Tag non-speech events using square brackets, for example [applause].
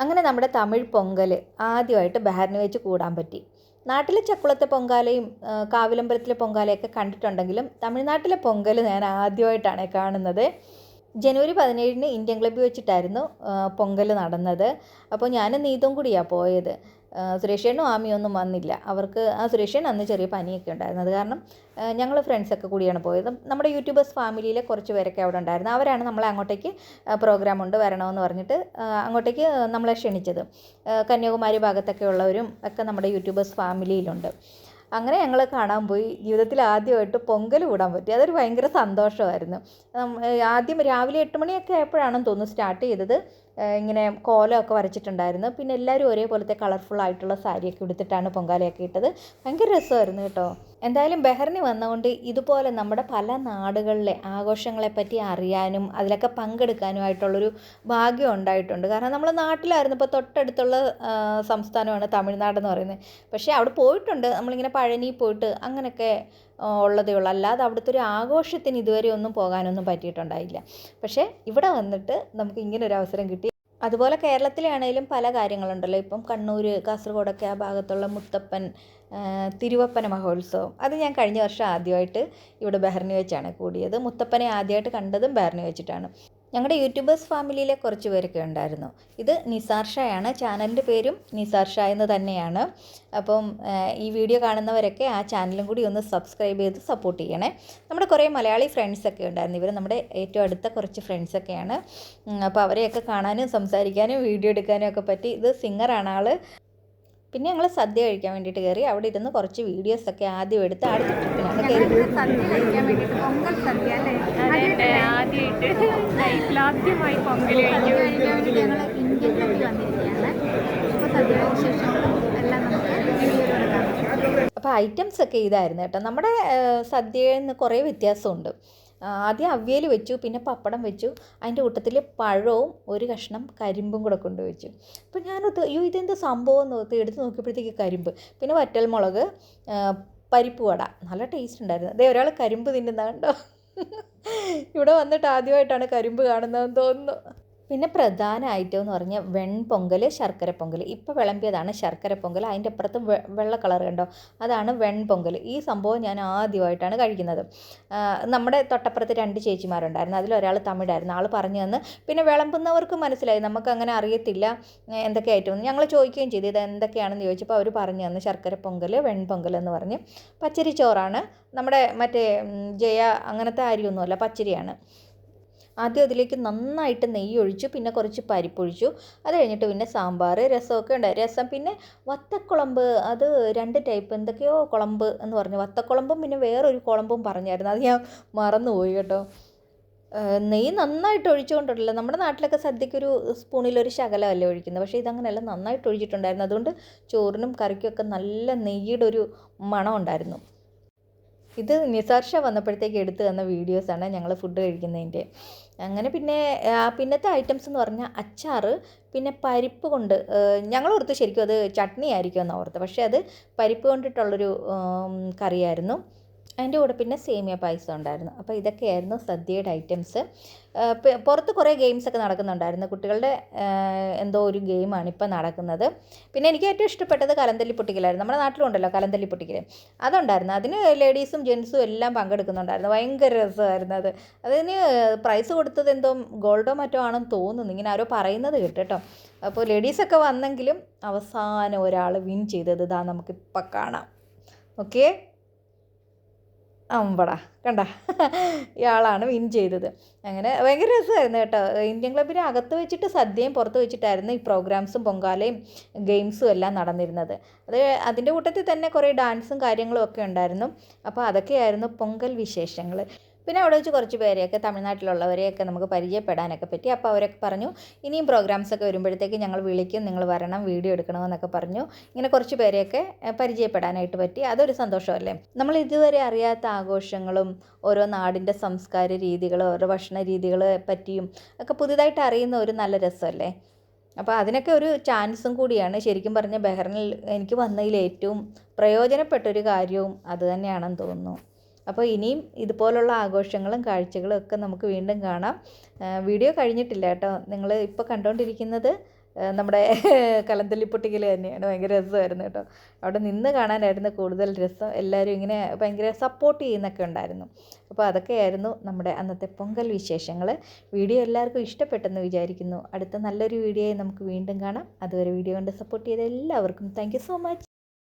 അങ്ങനെ നമ്മുടെ തമിഴ് പൊങ്കൽ ആദ്യമായിട്ട് ബഹറിന് വെച്ച് കൂടാൻ പറ്റി. നാട്ടിലെ ചക്കുളത്തെ പൊങ്കാലയും കാവിലമ്പലത്തിലെ പൊങ്കാലയൊക്കെ കണ്ടിട്ടുണ്ടെങ്കിലും തമിഴ്നാട്ടിലെ പൊങ്കൽ ഞാൻ ആദ്യമായിട്ടാണ് കാണുന്നത്. ജനുവരി പതിനേഴിന് ഇന്ത്യൻ ക്ലബ്ബിൽ വെച്ചിട്ടായിരുന്നു പൊങ്കൽ നടന്നത്. അപ്പോൾ ഞാൻ നീതും കൂടിയാണ് പോയത്. സുരേഷേനും ആമിയൊന്നും വന്നില്ല. അവർക്ക് ആ സുരേഷൻ അന്ന് ചെറിയ പനിയൊക്കെ ഉണ്ടായിരുന്നു. അത് കാരണം ഞങ്ങൾ ഫ്രണ്ട്സൊക്കെ കൂടിയാണ് പോയത്. നമ്മുടെ യൂട്യൂബേഴ്സ് ഫാമിലിയിലെ കുറച്ച് പേരൊക്കെ അവിടെ ഉണ്ടായിരുന്നു. അവരാണ് നമ്മളെ അങ്ങോട്ടേക്ക് പ്രോഗ്രാം ഉണ്ട് വരണമെന്ന് പറഞ്ഞിട്ട് അങ്ങോട്ടേക്ക് നമ്മളെ ക്ഷണിച്ചത്. കന്യാകുമാരി ഭാഗത്തൊക്കെ ഉള്ളവരും ഒക്കെ നമ്മുടെ യൂട്യൂബേഴ്സ് ഫാമിലിയിലുണ്ട്. അങ്ങനെ ഞങ്ങൾ കാണാൻ പോയി. ജീവിതത്തിൽ ആദ്യമായിട്ട് പൊങ്കൽ കൂടാൻ പറ്റി. അതൊരു ഭയങ്കര സന്തോഷമായിരുന്നു. ആദ്യം രാവിലെ എട്ട് മണിയൊക്കെ ആയപ്പോഴാണെന്ന് തോന്നുന്നു സ്റ്റാർട്ട് ചെയ്തത്. ഇങ്ങനെ കോലമൊക്കെ വരച്ചിട്ടുണ്ടായിരുന്നു. പിന്നെ എല്ലാവരും ഒരേപോലത്തെ കളർഫുൾ ആയിട്ടുള്ള സാരിയൊക്കെ ഉടുത്തിട്ടാണ് പൊങ്കാലയൊക്കെ ഇട്ടത്. ഭയങ്കര രസമായിരുന്നു കേട്ടോ. എന്തായാലും ബെഹറിന് വന്നുകൊണ്ട് ഇതുപോലെ നമ്മുടെ പല നാടുകളിലെ ആഘോഷങ്ങളെപ്പറ്റി അറിയാനും അതിലൊക്കെ പങ്കെടുക്കാനുമായിട്ടുള്ളൊരു ഭാഗ്യം ഉണ്ടായിട്ടുണ്ട്. കാരണം നമ്മൾ നാട്ടിലായിരുന്നു ഇപ്പോൾ തൊട്ടടുത്തുള്ള സംസ്ഥാനമാണ് തമിഴ്നാടെന്ന് പറയുന്നത്. പക്ഷേ അവിടെ പോയിട്ടുണ്ട്. നമ്മളിങ്ങനെ പഴനി പോയിട്ട് അങ്ങനെയൊക്കെ ഉള്ളതേ ഉള്ളൂ. അല്ലാതെ അവിടുത്തെ ഒരു ആഘോഷത്തിന് ഇതുവരെ ഒന്നും പോകാനൊന്നും പറ്റിയിട്ടുണ്ടായില്ല. പക്ഷേ ഇവിടെ വന്നിട്ട് നമുക്ക് ഇങ്ങനൊരു അവസരം കിട്ടി. അതുപോലെ കേരളത്തിലെ ആണെങ്കിലും പല കാര്യങ്ങളുണ്ടല്ലോ. ഇപ്പം കണ്ണൂർ കാസർഗോഡൊക്കെ ആ ഭാഗത്തുള്ള മുത്തപ്പൻ തിരുവപ്പന മഹോത്സവം. അത് ഞാൻ കഴിഞ്ഞ വർഷം ആദ്യമായിട്ട് ഇവിടെ ബെഹറിനി വെച്ചാണ് കൂടിയത്. മുത്തപ്പനെ ആദ്യമായിട്ട് കണ്ടതും ബെഹറിനി വെച്ചിട്ടാണ്. ഞങ്ങളുടെ യൂട്യൂബേഴ്സ് ഫാമിലിയിലെ കുറച്ച് പേരൊക്കെ ഉണ്ടായിരുന്നു. ഇത് നിസാർ ഷായാണ്. ചാനലിന്റെ പേരും നിസാർ ഷാ എന്ന് തന്നെയാണ്. അപ്പം ഈ വീഡിയോ കാണുന്നവരൊക്കെ ആ ചാനലും കൂടി ഒന്ന് സബ്സ്ക്രൈബ് ചെയ്ത് സപ്പോർട്ട് ചെയ്യണേ. നമ്മുടെ കുറേ മലയാളി ഫ്രണ്ട്സൊക്കെ ഉണ്ടായിരുന്നു. ഇവർ നമ്മുടെ ഏറ്റവും അടുത്ത കുറച്ച് ഫ്രണ്ട്സൊക്കെയാണ് അപ്പോൾ അവരെയൊക്കെ കാണാനും സംസാരിക്കാനും വീഡിയോ എടുക്കാനും ഒക്കെ പറ്റി. ഇത് സിംഗറാണ് ആൾ പിന്നെ ഞങ്ങൾ സദ്യ കഴിക്കാൻ വേണ്ടിയിട്ട് കയറി അവിടെ ഇരുന്ന് കുറച്ച് വീഡിയോസ് ഒക്കെ ആദ്യം എടുത്ത് അടുത്ത ട്രിപ്പിനാണ് അപ്പോൾ സദ്യയുടെ വിശേഷങ്ങളും എല്ലാം നമുക്ക് വീഡിയോയിലൂടെ അപ്പോൾ ഐറ്റംസ് ഒക്കെ ഇതായിരുന്നു കേട്ടോ. നമ്മുടെ സദ്യയിൽ നിന്ന് കുറേ വ്യത്യാസമുണ്ട്. ആദ്യം അവിയൽ വെച്ചു പിന്നെ പപ്പടം വെച്ചു. അതിന്റെ കൂട്ടത്തിൽ പഴവും ഒരു കഷ്ണം കരിമ്പും കൂടെ കൊണ്ടുവച്ചു അപ്പോൾ ഞാനത് അയ്യോ ഇതെന്ത് സംഭവം എന്ന് എടുത്ത് നോക്കിയപ്പോഴത്തേക്ക് കരിമ്പ്. പിന്നെ വറ്റൽമുളക് മുളക് പരിപ്പ് വട. നല്ല ടേസ്റ്റ് ഉണ്ടായിരുന്നു. അതേ ഒരാൾ കരിമ്പ് തിന്നുന്ന കണ്ടോ? ഇവിടെ വന്നിട്ട് ആദ്യമായിട്ടാണ് കരിമ്പ് കാണുന്നതെന്ന് തോന്നുന്നു. പിന്നെ പ്രധാന ഐറ്റം എന്ന് പറഞ്ഞാൽ വെൺപൊങ്കൽ ശർക്കര പൊങ്കൽ. ഇപ്പോൾ വിളമ്പിയതാണ് ശർക്കര പൊങ്കൽ. അതിന്റെ അപ്പുറത്ത് വെള്ള കളർ കണ്ടോ? അതാണ് വെൺപൊങ്കൽ. ഈ സംഭവം ഞാൻ ആദ്യമായിട്ടാണ് കഴിക്കുന്നത്. നമ്മുടെ തൊട്ടപ്പുറത്ത് രണ്ട് ചേച്ചിമാരുണ്ടായിരുന്നു. അതിലൊരാൾ തമിഴായിരുന്നു. ആൾ പറഞ്ഞു തന്ന് പിന്നെ വിളമ്പുന്നവർക്ക് മനസ്സിലായി. നമുക്ക് അങ്ങനെ അറിയത്തില്ല എന്തൊക്കെ ഐറ്റം ഞങ്ങൾ ചോദിക്കുകയും ചെയ്തു ഇത് എന്തൊക്കെയാണെന്ന് ചോദിച്ചപ്പോൾ അവർ പറഞ്ഞു തന്നു ശർക്കര പൊങ്കൽ വെൺപൊങ്കൽ എന്ന് പറഞ്ഞ്. പച്ചരി ചോറാണ്. നമ്മുടെ മറ്റേ ജയ അങ്ങനത്തെ അരിയൊന്നുമല്ല പച്ചരിയാണ്. ആദ്യം അതിലേക്ക് നന്നായിട്ട് നെയ്യ് ഒഴിച്ചു പിന്നെ കുറച്ച് പരിപ്പൊഴിച്ചു. അത് കഴിഞ്ഞിട്ട് പിന്നെ സാമ്പാർ രസമൊക്കെ ഉണ്ട്. രസം പിന്നെ വത്തക്കുളമ്പ് അത് രണ്ട് ടൈപ്പ് എന്തൊക്കെയോ കുളമ്പ് എന്ന് പറഞ്ഞു. വത്തക്കുളമ്പും പിന്നെ വേറൊരു കുളമ്പും പറഞ്ഞായിരുന്നു. അത് ഞാൻ മറന്നുപോയി കേട്ടോ. നെയ്യ് നന്നായിട്ട് ഒഴിച്ചുകൊണ്ടിട്ടില്ല. നമ്മുടെ നാട്ടിലൊക്കെ സദ്യക്കൊരു സ്പൂണിലൊരു ശകലമല്ലേ ഒഴിക്കുന്നത്. പക്ഷേ ഇതങ്ങനെയല്ല നന്നായിട്ട് ഒഴിച്ചിട്ടുണ്ടായിരുന്നു. അതുകൊണ്ട് ചോറിനും കറിക്കൊക്കെ നല്ല നെയ്യുടെ ഒരു മണം ഉണ്ടായിരുന്നു. ഇത് നിസാർഷ വന്നപ്പോഴത്തേക്ക് എടുത്തു തന്ന വീഡിയോസാണ് ഞങ്ങൾ ഫുഡ് കഴിക്കുന്നതിന്റെ. അങ്ങനെ പിന്നെ പിന്നത്തെ ഐറ്റംസ് എന്ന് പറഞ്ഞാൽ അച്ചാർ പിന്നെ പരിപ്പ് കൊണ്ട് ഞങ്ങൾ ഓർത്ത് ശരിക്കും അത് ചട്നി ആയിരിക്കും എന്ന് ഓർത്ത് പക്ഷേ അത് പരിപ്പ് കൊണ്ടിട്ടുള്ളൊരു കറിയായിരുന്നു. അതിന്റെ കൂടെ പിന്നെ സേമിയ പായസം ഉണ്ടായിരുന്നു. അപ്പോൾ ഇതൊക്കെയായിരുന്നു സദ്യയുടെ ഐറ്റംസ്. പുറത്ത് കുറേ ഗെയിംസൊക്കെ നടക്കുന്നുണ്ടായിരുന്നു. കുട്ടികളുടെ എന്തോ ഒരു ഗെയിമാണ് ഇപ്പോൾ നടക്കുന്നത്. പിന്നെ എനിക്ക് ഏറ്റവും ഇഷ്ടപ്പെട്ടത് കലന്തല്ലി പൊട്ടിക്കലായിരുന്നു. നമ്മുടെ നാട്ടിലുണ്ടല്ലോ കലന്തല്ലി പൊട്ടിക്കൽ അതുണ്ടായിരുന്നു. അതിന് ലേഡീസും ജെൻസും എല്ലാം പങ്കെടുക്കുന്നുണ്ടായിരുന്നു. ഭയങ്കര രസമായിരുന്നു അത്. അതിന് പ്രൈസ് കൊടുത്തത് എന്തോ ഗോൾഡോ മറ്റോ ആണെന്ന് തോന്നുന്നു. ഇങ്ങനെ ആരോ പറയുന്നത് കേട്ടോ അപ്പോൾ ലേഡീസൊക്കെ വന്നെങ്കിലും അവസാനം ഒരാൾ വിൻ ചെയ്തത് ഇതാ നമുക്കിപ്പോൾ കാണാം. ഓക്കെ? അമ്പടാ കണ്ട. ഇയാളാണ് വിൻ ചെയ്തത്. അങ്ങനെ ഭയങ്കര രസമായിരുന്നു കേട്ടോ. ഇന്ത്യൻ ക്ലബിന് അകത്ത് വെച്ചിട്ട് സദ്യയും പുറത്ത് വെച്ചിട്ടായിരുന്നു ഈ പ്രോഗ്രാംസും പൊങ്കാലയും ഗെയിംസും എല്ലാം നടന്നിരുന്നത്. അത് അതിന്റെ കൂട്ടത്തിൽ തന്നെ കുറേ ഡാൻസും കാര്യങ്ങളും ഒക്കെ ഉണ്ടായിരുന്നു. അപ്പോൾ അതൊക്കെയായിരുന്നു പൊങ്കൽ വിശേഷങ്ങൾ പിന്നെ അവിടെ വെച്ച് കുറച്ച് പേരെയൊക്കെ തമിഴ്നാട്ടിലുള്ളവരെയൊക്കെ നമുക്ക് പരിചയപ്പെടാനൊക്കെ പറ്റി. അപ്പോൾ അവരൊക്കെ പറഞ്ഞു ഇനിയും പ്രോഗ്രാംസ് ഒക്കെ വരുമ്പോഴത്തേക്ക് ഞങ്ങൾ വിളിക്കും നിങ്ങൾ വരണം വീഡിയോ എടുക്കണമെന്നൊക്കെ പറഞ്ഞു. ഇങ്ങനെ കുറച്ച് പേരെയൊക്കെ പരിചയപ്പെടാനായിട്ട് പറ്റി. അതൊരു സന്തോഷമല്ലേ? നമ്മൾ ഇതുവരെ അറിയാത്ത ആഘോഷങ്ങളും ഓരോ നാടിന്റെ സംസ്കാര രീതികളും ഓരോ ഭക്ഷണ രീതികളെ പറ്റിയും ഒക്കെ പുതുതായിട്ട് അറിയുന്ന ഒരു നല്ല രസമല്ലേ? അപ്പോൾ അതിനൊക്കെ ഒരു ചാൻസും കൂടിയാണ്. ശരിക്കും പറഞ്ഞ ബഹ്റിനിൽ എനിക്ക് വന്നതിൽ ഏറ്റവും പ്രയോജനപ്പെട്ടൊരു കാര്യവും അത് തന്നെയാണെന്ന് തോന്നുന്നു. അപ്പോൾ ഇനിയും ഇതുപോലുള്ള ആഘോഷങ്ങളും കാഴ്ചകളും ഒക്കെ നമുക്ക് വീണ്ടും കാണാം. വീഡിയോ കഴിഞ്ഞിട്ടില്ല കേട്ടോ. നിങ്ങൾ ഇപ്പോൾ കണ്ടുകൊണ്ടിരിക്കുന്നത് നമ്മുടെ [laughs] കലന്തല്ലിപ്പൊട്ടിക്കൽ തന്നെയാണ്. ഭയങ്കര രസമായിരുന്നു കേട്ടോ. അവിടെ നിന്ന് കാണാനായിരുന്നു കൂടുതൽ രസം. എല്ലാവരും ഇങ്ങനെ ഭയങ്കര സപ്പോർട്ട് ചെയ്യുന്നൊക്കെ ഉണ്ടായിരുന്നു. അപ്പോൾ അതൊക്കെയായിരുന്നു നമ്മുടെ അന്നത്തെ പൊങ്കൽ വിശേഷങ്ങൾ. വീഡിയോ എല്ലാവർക്കും ഇഷ്ടപ്പെട്ടെന്ന് വിചാരിക്കുന്നു. അടുത്ത നല്ലൊരു വീഡിയോയെ നമുക്ക് വീണ്ടും കാണാം. അതുവരെ വീഡിയോ കണ്ട് സപ്പോർട്ട് ചെയ്ത എല്ലാവർക്കും താങ്ക് സോ മച്ച്